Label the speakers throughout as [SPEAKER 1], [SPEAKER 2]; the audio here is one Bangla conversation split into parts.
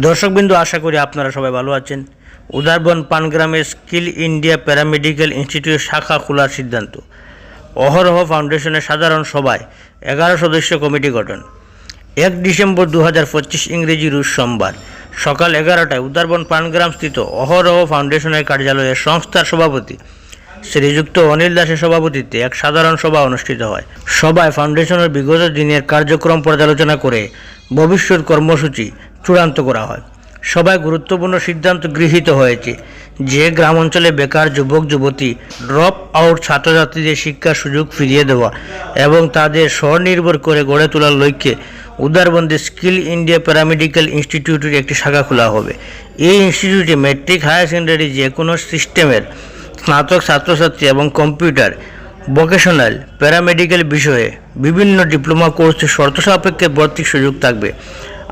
[SPEAKER 1] দর্শকবিন্দু, আশা করি আপনারা সবাই ভালো আছেন। উদারবন পানগ্রামের স্কিল ইন্ডিয়া প্যারামেডিক্যাল ইনস্টিটিউট শাখা খোলার সিদ্ধান্ত। অহরহ ফাউন্ডেশনের সাধারণ সভায় এগারো সদস্য কমিটি গঠন। এক ডিসেম্বর দু হাজার পঁচিশ ইংরেজি রুশ সোমবার সকাল এগারোটায় উদারবন পানগ্রাম স্থিত অহরহ ফাউন্ডেশনের কার্যালয়ে সংস্থার সভাপতি শ্রীযুক্ত অনিল দাসের সভাপতিত্বে এক সাধারণ সভা অনুষ্ঠিত হয়। সভায় ফাউন্ডেশনের বিগত দিনের কার্যক্রম পর্যালোচনা করে ভবিষ্যৎ কর্মসূচি চূড়ান্ত করা হয়। সবাই গুরুত্বপূর্ণ সিদ্ধান্ত গৃহীত হয়েছে যে গ্রাম অঞ্চলে বেকার যুবক, যুবতী, ড্রপ আউট ছাত্রছাত্রীদের শিক্ষার সুযোগ ফিরিয়ে দেওয়া এবং তাদের স্বনির্ভর করে গড়ে তোলার লক্ষ্যে উদারবন্দে স্কিল ইন্ডিয়া প্যারামেডিক্যাল ইনস্টিটিউটের একটি শাখা খোলা হবে। এই ইনস্টিটিউটে মেট্রিক, হায়ার সেকেন্ডারি যে কোনো সিস্টেমের স্নাতক, ছাত্রছাত্রী এবং কম্পিউটার, ভোকেশনাল, প্যারামেডিক্যাল বিষয়ে বিভিন্ন ডিপ্লোমা কোর্সে শর্ত সাপেক্ষে ভর্তির সুযোগ থাকবে।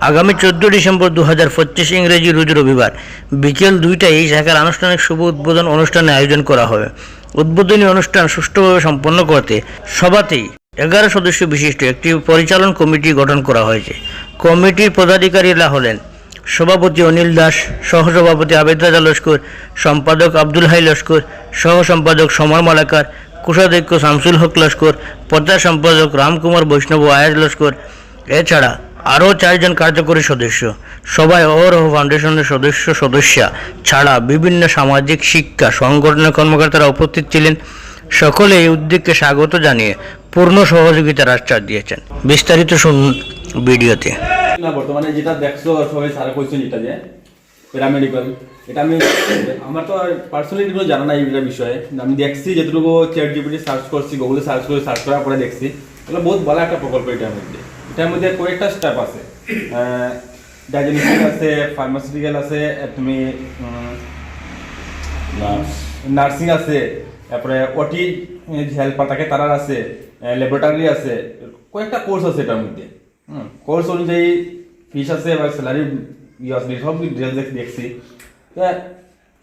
[SPEAKER 1] আগামী চোদ্দ ডিসেম্বর দু হাজার পঁচিশ ইংরেজি রোজ রবিবার বিকেল দুইটায় এই শাখার আনুষ্ঠানিক শুভ উদ্বোধন অনুষ্ঠানে আয়োজন করা হবে। উদ্বোধনী অনুষ্ঠান সুষ্ঠুভাবে সম্পন্ন করতে সভাতেই এগারো সদস্য বিশিষ্ট একটি পরিচালন কমিটি গঠন করা হয়েছে। কমিটির পদাধিকারীরা হলেন সভাপতি অনিল দাস, সহসভাপতি আবেদ রাজা লস্কর, সম্পাদক আব্দুল হাই লস্কর সহ সম্পাদক সমর মালাকার, কোষাধ্যক্ষ শামসুল হক লস্কর, প্রচার সম্পাদক রামকুমার বৈষ্ণব আয়াজ লস্কর। এছাড়া আরও চারজন কার্যকরী সদস্য। সবাই অহরহ ফাউন্ডেশনের সদস্য, সদস্যা ছাড়া বিভিন্ন সামাজিক শিক্ষা, সংগঠনের কর্মকর্তারা উপস্থিত ছিলেন। সকলে এই উদ্যোগকে স্বাগত জানিয়ে পূর্ণ সহযোগিতার আশ্বাস দিয়েছেন। বিস্তারিত শুনুন ভিডিওতে।
[SPEAKER 2] বর্তমানে যেটা দেখছ, সবাই স্যার কইছেন এটা যে প্যারামেডিক্যাল এটা আমি, আমার তো পার্সোনালি কোনো জানা নাই এটা বিষয়ে। আমি দেখছি যেটুকু চ্যাট জিপিটি সার্চ করছি গুগলে সার্চ করে সার্চ করার পরে দেখছি। এগুলো বহুত ভালো একটা প্রকল্প এটার মধ্যে। এটার মধ্যে কয়েকটা স্টেপ আছে। ডাইজেনিস্টিক আছে ফার্মাসিউটিক্যাল আছে তুমি নার্সিং আছে তারপরে ওটি হেল্পার থাকে তারার আছে ল্যাবরেটরি আছে কয়েকটা কোর্স আছে এটার মধ্যে। কোর্স অনুযায়ী ফিস আছে বা স্যালারি ইয়ে আছে সব ডিটেলস দেখছি।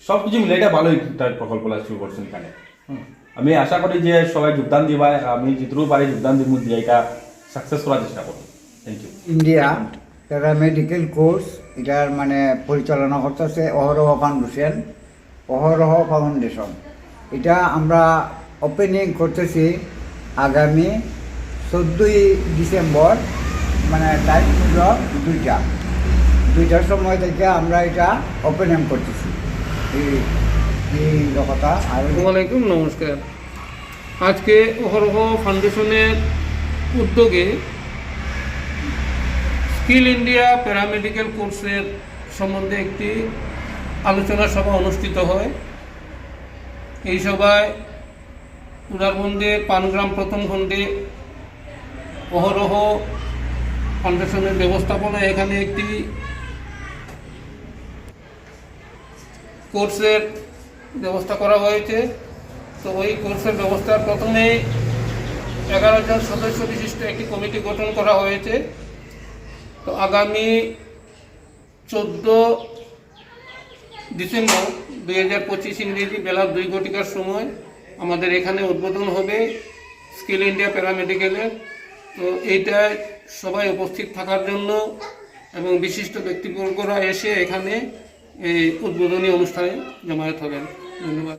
[SPEAKER 2] সব কিছু মিলে এটা ভালোই প্রকল্প শুরু করছেন এখানে। আমি আশা করি যে সবাই যোগদান দিবা আমি যেটুকু পারি যোগদান দিব দিয়ে এটা সাকসেস করার চেষ্টা করব thank you
[SPEAKER 3] India paramedical course এটার মানে পরিচালনা করতেছে অহরহ ফাউন্ডেশন অহরহ ফাউন্ডেশন এটা আমরা ওপেনিং করতেছি আগামী চোদ্দোই ডিসেম্বর মানে টাইম ছিল দুইটা। দুইটার সময় থেকে আমরা এটা ওপেনিং করতেছি। এই এই কথা আর
[SPEAKER 4] নমস্কার। আজকে অহরহ ফাউন্ডেশনের উদ্যোগে স্কিল ইন্ডিয়া প্যারামেডিক্যাল কোর্সের সম্বন্ধে একটি আলোচনা সভা অনুষ্ঠিত হয়। এই সভায় উদারবন্দে পানগ্রাম প্রথম খণ্ডে অহরহ ফাউন্ডেশনের ব্যবস্থাপনায় এখানে একটি কোর্সের ব্যবস্থা করা হয়েছে। তো ওই কোর্সের ব্যবস্থার প্রথমে এগারো জন সদস্য বিশিষ্ট একটি কমিটি গঠন করা হয়েছে। তো আগামী চোদ্দ ডিসেম্বর দুই হাজার পঁচিশ ইংরেজি বেলা দুই ঘটিকার সময় আমাদের এখানে উদ্বোধন হবে স্কিল ইন্ডিয়া প্যারামেডিক্যালের। তো এইটায় সবাই উপস্থিত থাকার জন্য এবং বিশিষ্ট ব্যক্তিবর্গরা এসে এখানে এই উদ্বোধনী অনুষ্ঠানে জমায়েত হবেন। ধন্যবাদ।